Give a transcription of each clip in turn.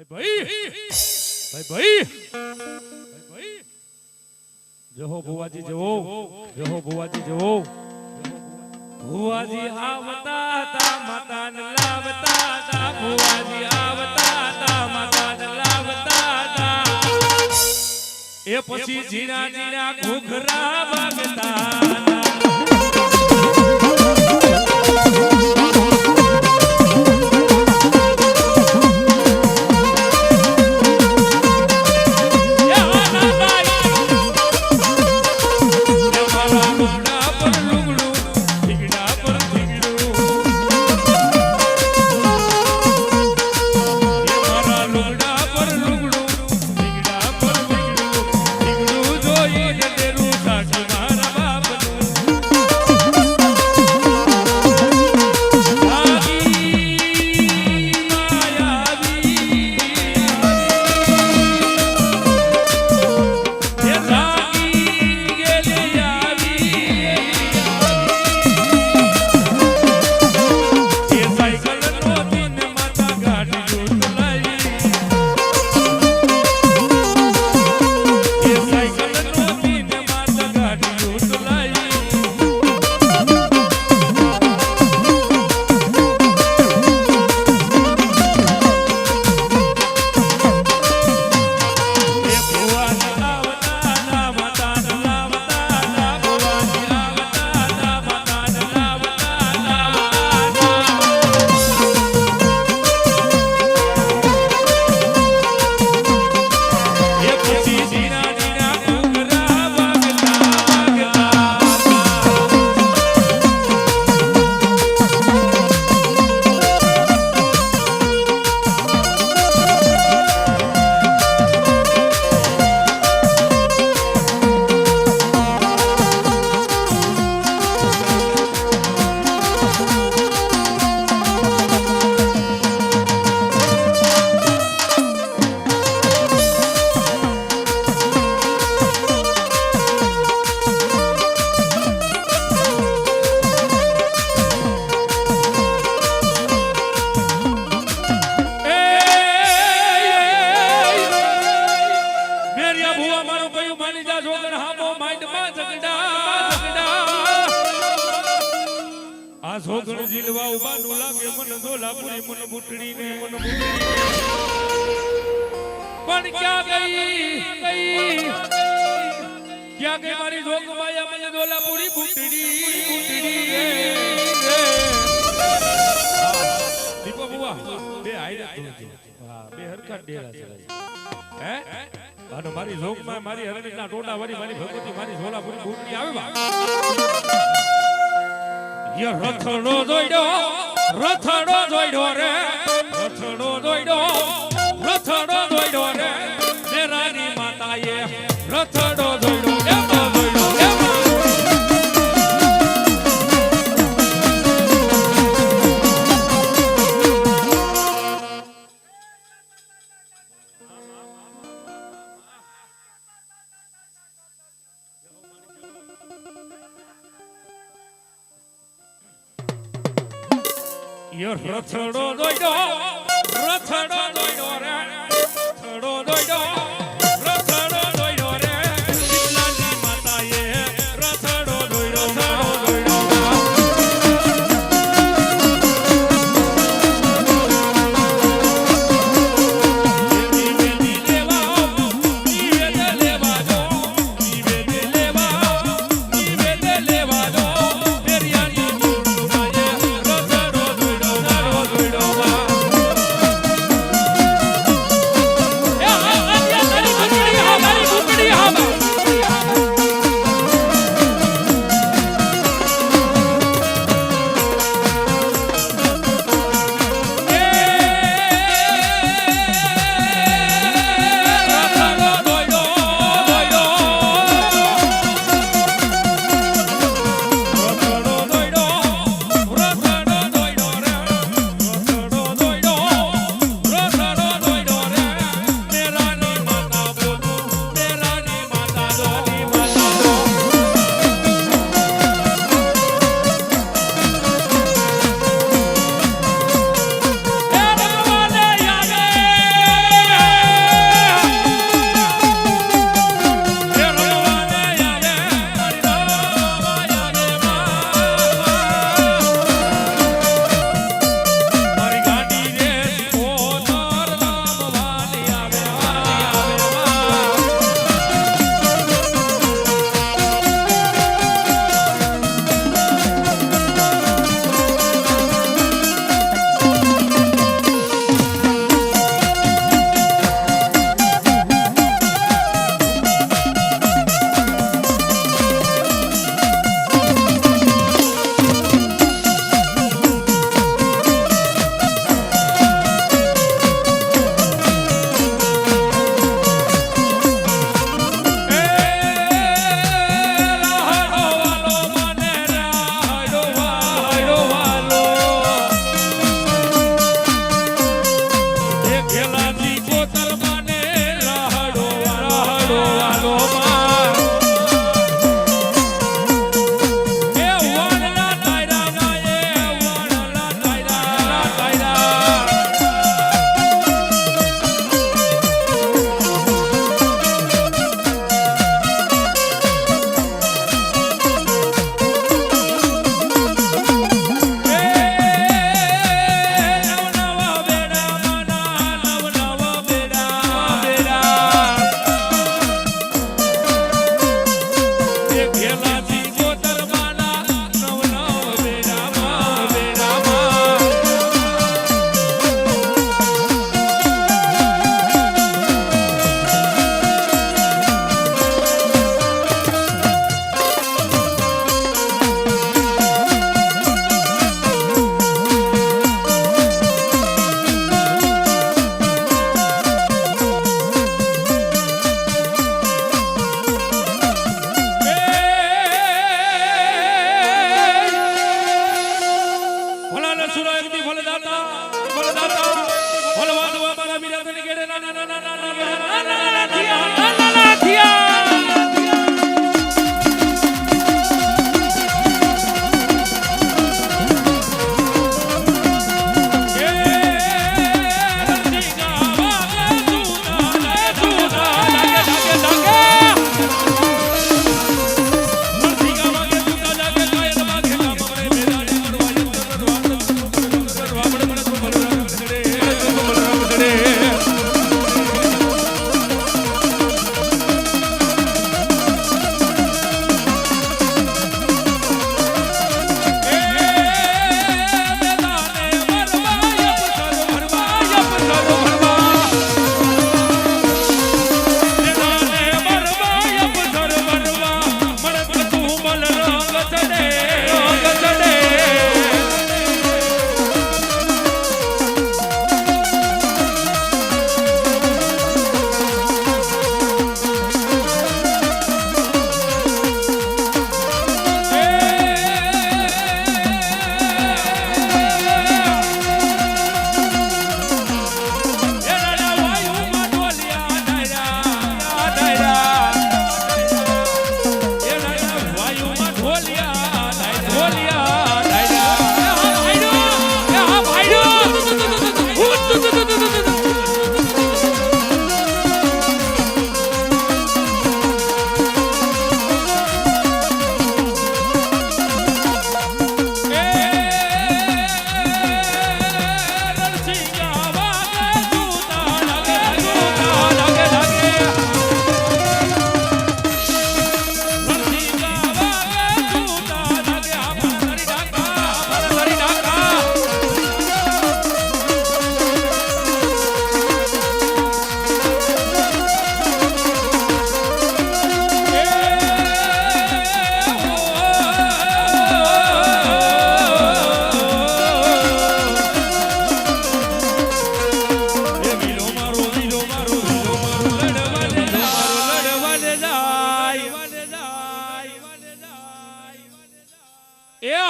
ભાઈ ભાઈ ભાઈ ભાઈ જહો ભુવાજી જવો જહો ભુવાજી જવો ભુવાજી આવતા તા માતાને લાવતા તા ભુવાજી આવતા તા માતાને લાવતા તા એ પછી જીના જીના ઘૂઘરા વાગતા પણ ક્યાં ગઈ? ક્યાં ગઈ મારી જોગ માયા મને દોલાપુરી બુટડી? બુટડી દીપો બુવા, બે હા, બે હરખા ડેરા છે હે? અને મારી જોગમાં મારી હરણીના ટોટા વાળી મારી ભગવતી, મારી ઝોલાપુરી બુટડી આવે બા. યે રથડો દોડ્યો રથડો દોડ્યો રે. રથડો દોડ્યો રથડો દોડ્યો રથડો દોડ્યો રથડો દોડ્યો રથડો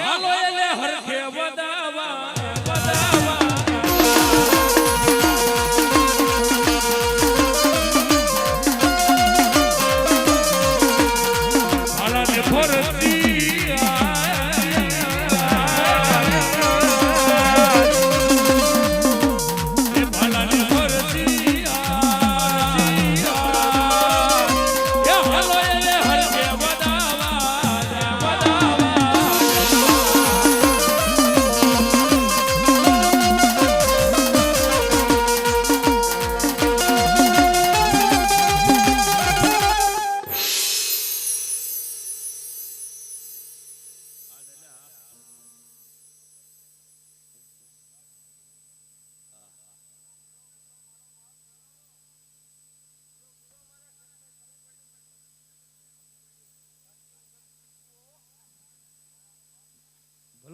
હાલો એને હરખે વધાવા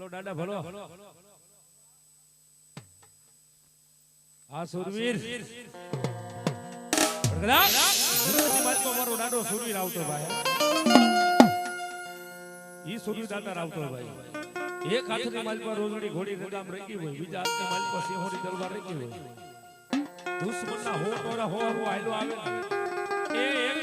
ભલો, દાદા ભલો. આ સુરવીર. મારો દાદો સુરવીર આવતો ભાઈ. ઈ સુરવીર દાદા આવતો ભાઈ. એક હાથની માલિક રોજડી ઘોડી રગામ રેકી હોય, બીજા હાથની માલિક સિંહોની તલવાર રેકી હોય. દુશ્મનના હો ટોરા હો હો આયલો આવે. એ એક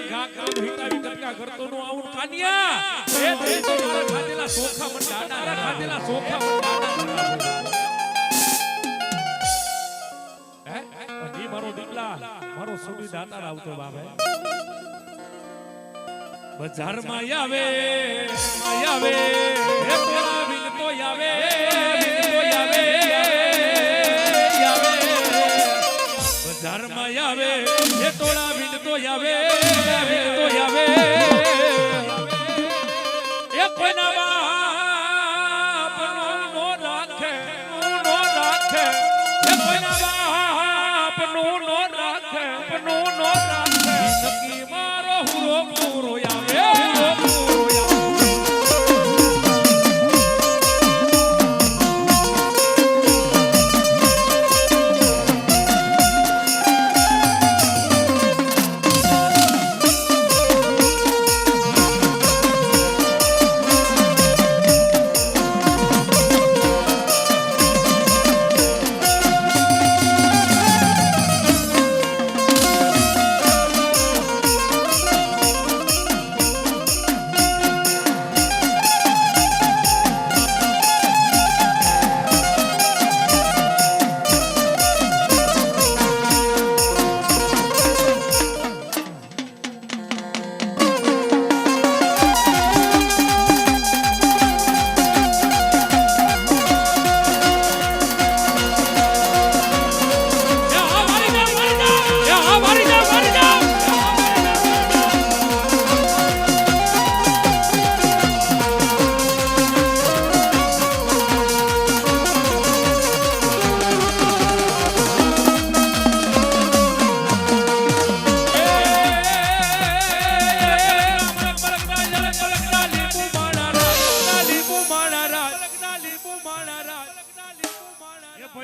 બજારમાં આવે આવે હે તો આવે તો આવે બજારમાં આવે હે બિન તો આવે બિન તો આવે એ કોઈના બાપનો નો રાખે નો રાખે એ કોઈના બાપનો નો રાખે નો નો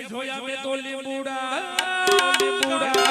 જોયા મેં તો લીંબુડા. લીંબુડા.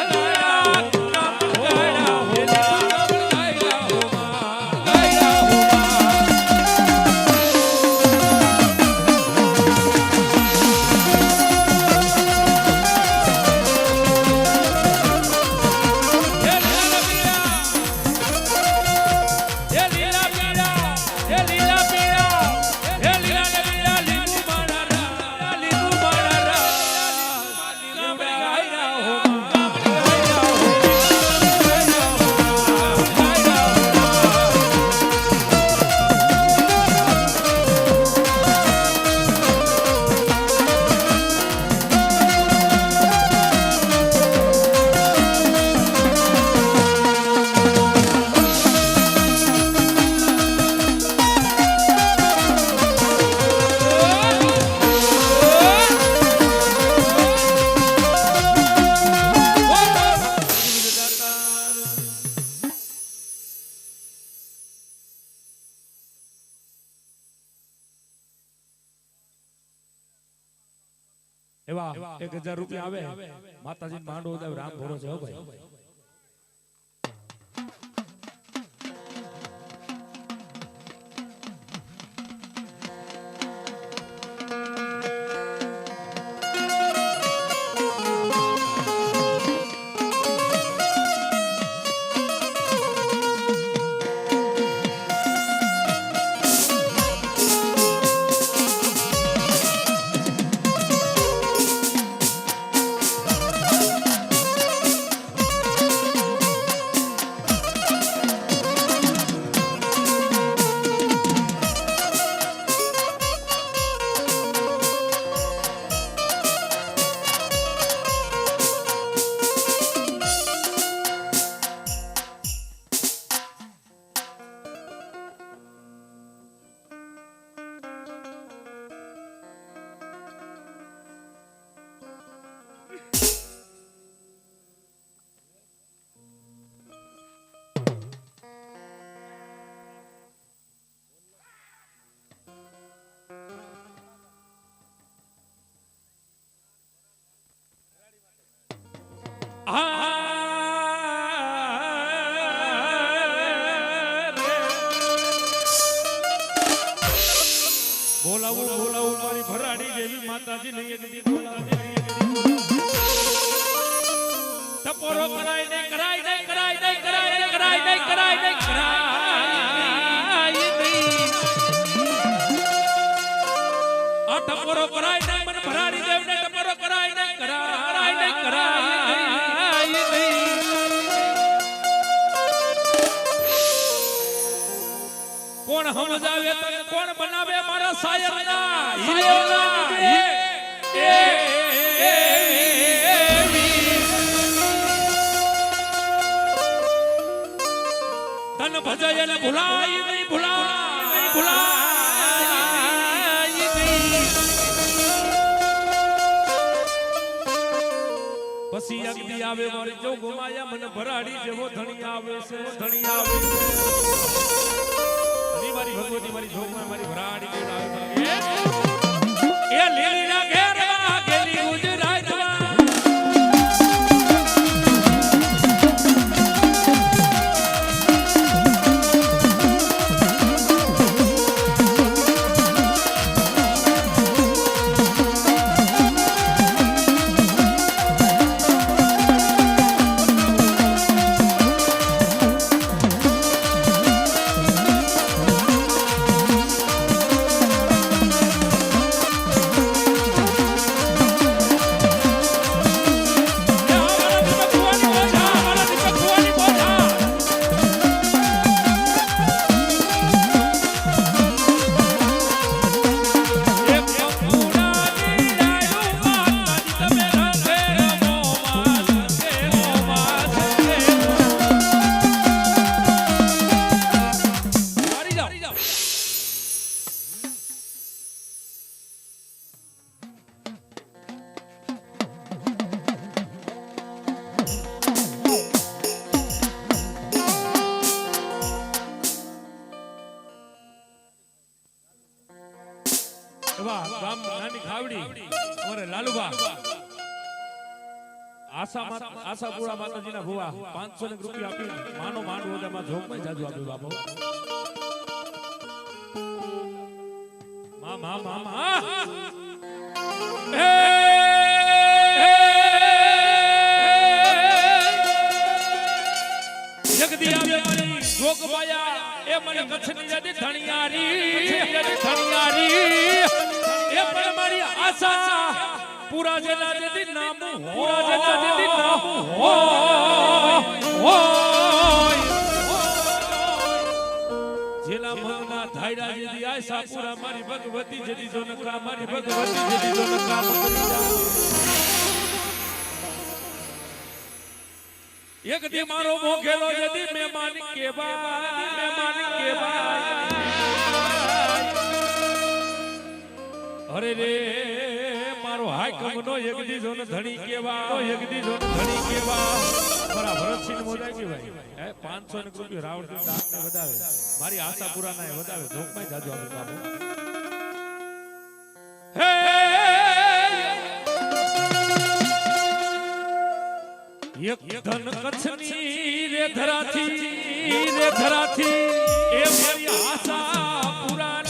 આવે. માતાજી માંડો રામ ભરોસે હો ભાઈ. બોલાવું બોલાવું, મારી ભરાડી દેવી માતાજી નહીં દીધી ટપોરો કરાય ને કરાય ને કરાય ને કરાય ને કરાય ને કરાય ને કરાય. આ ટપોરો કરાય ને મને ભરાડી દેવ ને ટપોરો કરાય ને કરાય ને કરાય. કોણ સમજાવે તને કોણ બનાવે મારા સાયરના? હીરોના એ તન ભજય ને ભુલાય નહીં ભુલાય ભુલાય પછી અગ્નિ આવે મારી જો ગુમાયા મને ભરાડી જેવો ધણી આવે છે ધણી આવે છે. મારી ભગવતી મારી જોગમાં મારી ભરાડી. એ લીલી ના ગેલી આશા આશાપુરા માતાજીના ભુવા. પાંચસો ને રૂપિયા આપી માનો માંડવો તેમાં જોગમાં જાજુ આપ્યું બાપુ મા મા મા મા. જગદી આવે મારી જોગમાયા. એ મને કચ્છની યાદી ધણિયારી. ધણિયારી. એ પણ મારી આશા પૂરા જેના જેથી નામ પૂરા જેના જેથી નામ હોય જેલા મનના ધાયરા જેથી આશા પૂરા મારી ભગવતી જેથી જો નકા મારી ભગવતી જેથી જો નકા એક દી મારો મોઘેલો જદી મહેમાન કેવા મહેમાન કેવા અરે રે મારો હાકમ નો જગદીશો ને ધણી કેવા. જગદીશો ને ધણી કેવા. મારા ભરતસિંહ મોદાજી ભાઈ. હે 500 ને કૃપી રાવણ દાસ ને વધાવે. મારી આશા પૂરા ના વધાવે. ધોકમાં જાજો આપણે બાબુ હે એક ધન કચ્છની રે ધરાથી રે ધરાથી એ મારી આશા પૂરા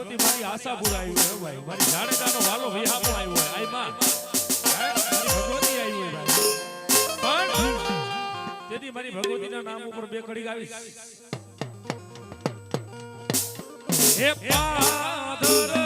મારી ભગવતી મારી આશા પુરાવી હોય ભાઈ મારી જાણેજાનો વાલો વિહામો આવ્યો હોય. આઈ ભગવતી આવી હોય, ભાઈ. પણ તેથી મારી ભગવતીના નામ ઉપર બે કડી ગાવીશ. હે પાદર